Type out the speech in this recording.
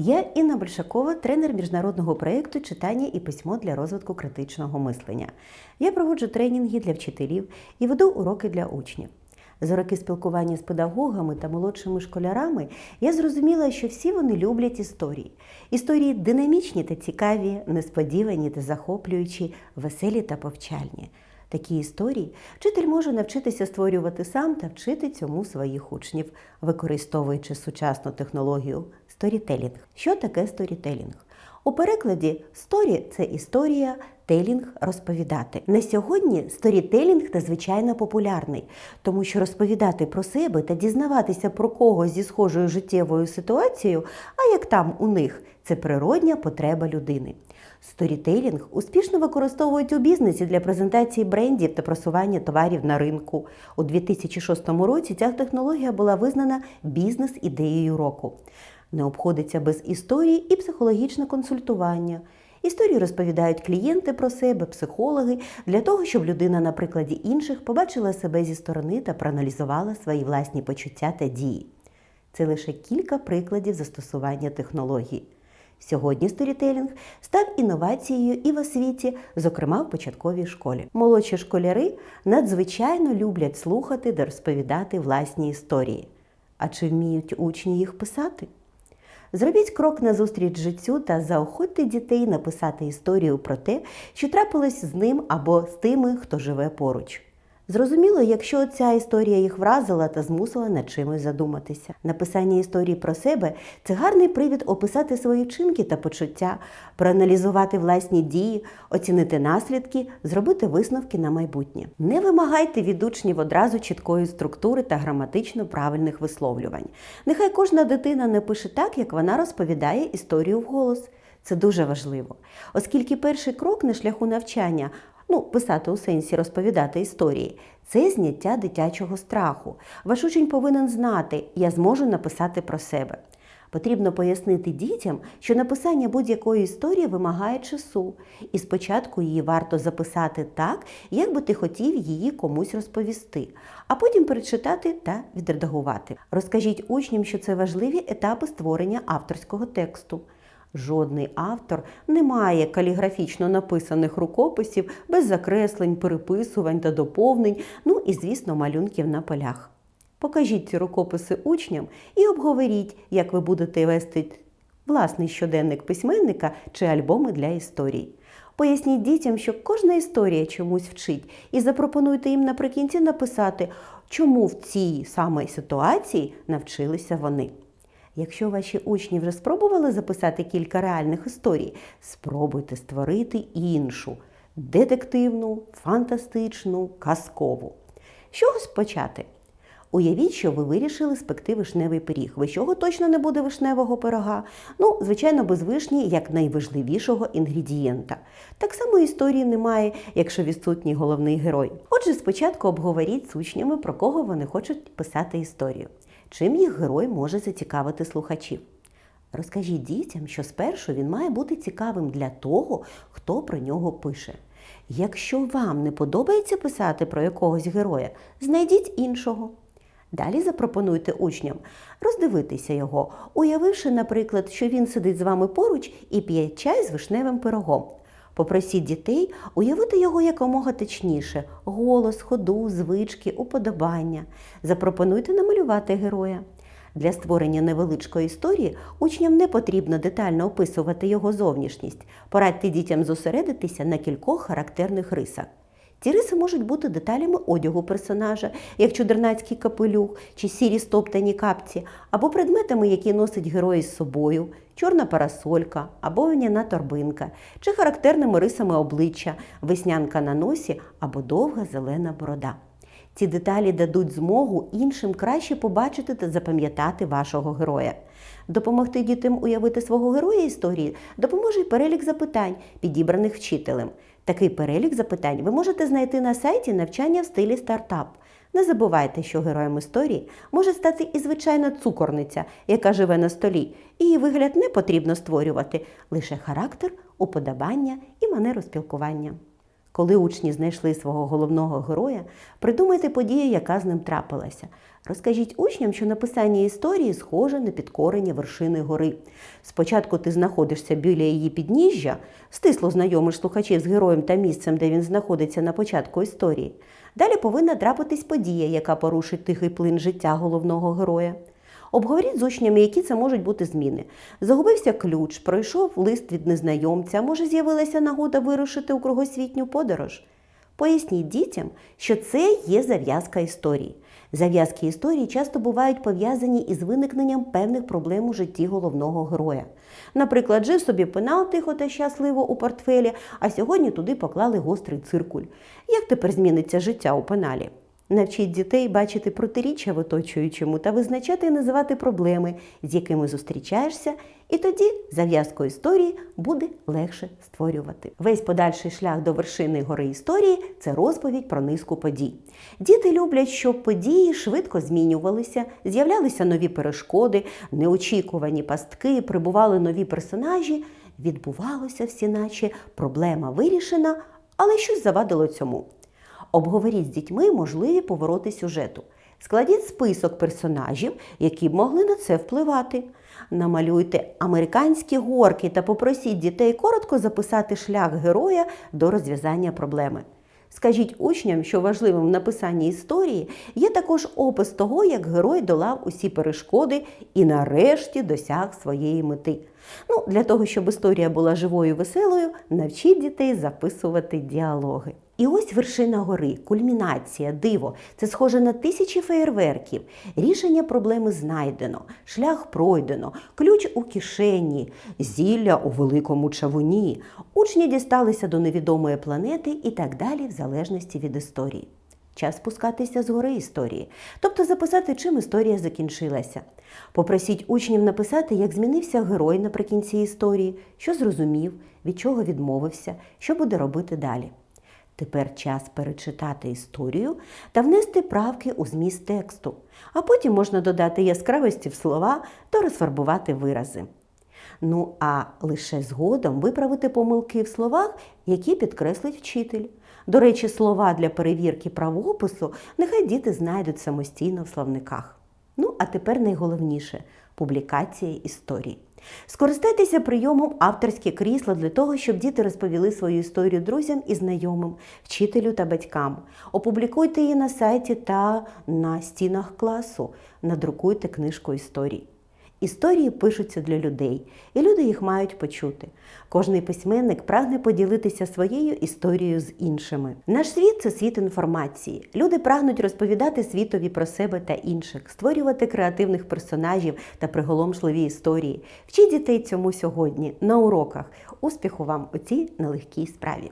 Я Інна Большакова, тренер міжнародного проєкту читання і письмо для розвитку критичного мислення. Я проводжу тренінги для вчителів і веду уроки для учнів. За роки спілкування з педагогами та молодшими школярами я зрозуміла, що всі вони люблять історії. Історії динамічні та цікаві, несподівані та захоплюючі, веселі та повчальні. Такі історії вчитель може навчитися створювати сам та вчити цьому своїх учнів, використовуючи сучасну технологію сторітелінг. Що таке сторітелінг? У перекладі сторі це історія, телінг розповідати. На сьогодні сторітелінг надзвичайно популярний, тому що розповідати про себе та дізнаватися про когось зі схожою життєвою ситуацією, а як там у них, це природня потреба людини. Сторітелінг успішно використовують у бізнесі для презентації брендів та просування товарів на ринку. У 2006 році ця технологія була визнана бізнес-ідеєю року. Не обходиться без історії і психологічне консультування. Історії розповідають клієнти про себе, психологи, для того, щоб людина на прикладі інших побачила себе зі сторони та проаналізувала свої власні почуття та дії. Це лише кілька прикладів застосування технологій. Сьогодні сторітелінг став інновацією і в освіті, зокрема в початковій школі. Молодші школяри надзвичайно люблять слухати та розповідати власні історії. А чи вміють учні їх писати? Зробіть крок назустріч життю та заохотьте дітей написати історію про те, що трапилось з ним або з тими, хто живе поруч. Зрозуміло, якщо ця історія їх вразила та змусила над чимось задуматися. Написання історії про себе це гарний привід описати свої вчинки та почуття, проаналізувати власні дії, оцінити наслідки, зробити висновки на майбутнє. Не вимагайте від учнів одразу чіткої структури та граматично правильних висловлювань. Нехай кожна дитина не пише так, як вона розповідає історію вголос. Це дуже важливо, оскільки перший крок на шляху навчання ну, писати у сенсі розповідати історії, це зняття дитячого страху. Ваш учень повинен знати, я зможу написати про себе. Потрібно пояснити дітям, що написання будь-якої історії вимагає часу, і спочатку її варто записати так, як би ти хотів її комусь розповісти, а потім перечитати та відредагувати. Розкажіть учням, що це важливі етапи створення авторського тексту. Жодний автор не має каліграфічно написаних рукописів без закреслень, переписувань та доповнень, ну і, звісно, малюнків на полях. Покажіть ці рукописи учням і обговоріть, як ви будете вести власний щоденник письменника чи альбоми для історій. Поясніть дітям, що кожна історія чомусь вчить, і запропонуйте їм наприкінці написати, чому в цій самій ситуації навчилися вони. Якщо ваші учні вже спробували записати кілька реальних історій, спробуйте створити іншу детективну, фантастичну, казкову. З чого почати? Уявіть, що ви вирішили спекти вишневий пиріг. Ви чого точно не буде вишневого пирога? Ну, звичайно, без вишні як найважливішого інгредієнта. Так само історії немає, якщо відсутній головний герой. Отже, спочатку обговоріть з учнями, про кого вони хочуть писати історію. Чим їх герой може зацікавити слухачів? Розкажіть дітям, що спершу він має бути цікавим для того, хто про нього пише. Якщо вам не подобається писати про якогось героя, знайдіть іншого. Далі запропонуйте учням роздивитися його, уявивши, наприклад, що він сидить з вами поруч і п'є чай з вишневим пирогом. Попросіть дітей уявити його якомога точніше голос, ходу, звички, уподобання. Запропонуйте намалювати героя. Для створення невеличкої історії учням не потрібно детально описувати його зовнішність. Порадьте дітям зосередитися на кількох характерних рисах. Ці риси можуть бути деталями одягу персонажа, як чудернацький капелюх чи сірі стоптані капці, або предметами, які носить герой з собою, чорна парасолька або виняна торбинка, чи характерними рисами обличчя, веснянка на носі або довга зелена борода. Ці деталі дадуть змогу іншим краще побачити та запам'ятати вашого героя. Допомогти дітям уявити свого героя історії допоможе й перелік запитань, підібраних вчителем. Такий перелік запитань ви можете знайти на сайті навчання в стилі стартап. Не забувайте, що героєм історії може стати і звичайна цукорниця, яка живе на столі. Її вигляд не потрібно створювати, лише характер, уподобання і манеру спілкування. Коли учні знайшли свого головного героя, придумайте подію, яка з ним трапилася. Розкажіть учням, що написання історії схоже на підкорення вершини гори. Спочатку ти знаходишся біля її підніжжя, стисло знайомиш слухачів з героєм та місцем, де він знаходиться на початку історії. Далі повинна трапитись подія, яка порушить тихий плин життя головного героя. Обговоріть з учнями, які це можуть бути зміни. Загубився ключ, пройшов лист від незнайомця, може з'явилася нагода вирушити у кругосвітню подорож. Поясніть дітям, що це є зав'язка історії. Зав'язки історії часто бувають пов'язані із виникненням певних проблем у житті головного героя. Наприклад, жив собі пенал тихо та щасливо у портфелі, а сьогодні туди поклали гострий циркуль. Як тепер зміниться життя у пеналі? Навчіть дітей бачити протиріччя в оточуючому та визначати і називати проблеми, з якими зустрічаєшся, і тоді зав'язку історії буде легше створювати. Весь подальший шлях до вершини гори історії це розповідь про низку подій. Діти люблять, щоб події швидко змінювалися, з'являлися нові перешкоди, неочікувані пастки, прибували нові персонажі. Відбувалося всі наче проблема вирішена, але щось завадило цьому. Обговоріть з дітьми можливі повороти сюжету. Складіть список персонажів, які б могли на це впливати. Намалюйте американські горки та попросіть дітей коротко записати шлях героя до розв'язання проблеми. Скажіть учням, що важливим в написанні історії є також опис того, як герой долав усі перешкоди і нарешті досяг своєї мети. Ну, для того, щоб історія була живою і веселою, навчіть дітей записувати діалоги. І ось вершина гори, кульмінація, диво. Це схоже на тисячі феєрверків. Рішення проблеми знайдено, шлях пройдено, ключ у кишені, зілля у великому чавуні. Учні дісталися до невідомої планети і так далі, в залежності від історії. Час спускатися з гори історії, тобто записати, чим історія закінчилася. Попросіть учнів написати, як змінився герой наприкінці історії, що зрозумів, від чого відмовився, що буде робити далі. Тепер час перечитати історію та внести правки у зміст тексту, а потім можна додати яскравості в слова та розфарбувати вирази. Ну а лише згодом виправити помилки в словах, які підкреслить вчитель. До речі, слова для перевірки правопису нехай діти знайдуть самостійно в словниках. Ну, а тепер найголовніше публікація історії. Скористайтеся прийомом авторське крісло для того, щоб діти розповіли свою історію друзям і знайомим, вчителю та батькам. Опублікуйте її на сайті та на стінах класу. Надрукуйте книжку історій. Історії пишуться для людей, і люди їх мають почути. Кожний письменник прагне поділитися своєю історією з іншими. Наш світ це світ інформації. Люди прагнуть розповідати світові про себе та інших, створювати креативних персонажів та приголомшливі історії. Вчіть дітей цьому сьогодні на уроках. Успіху вам у цій нелегкій справі!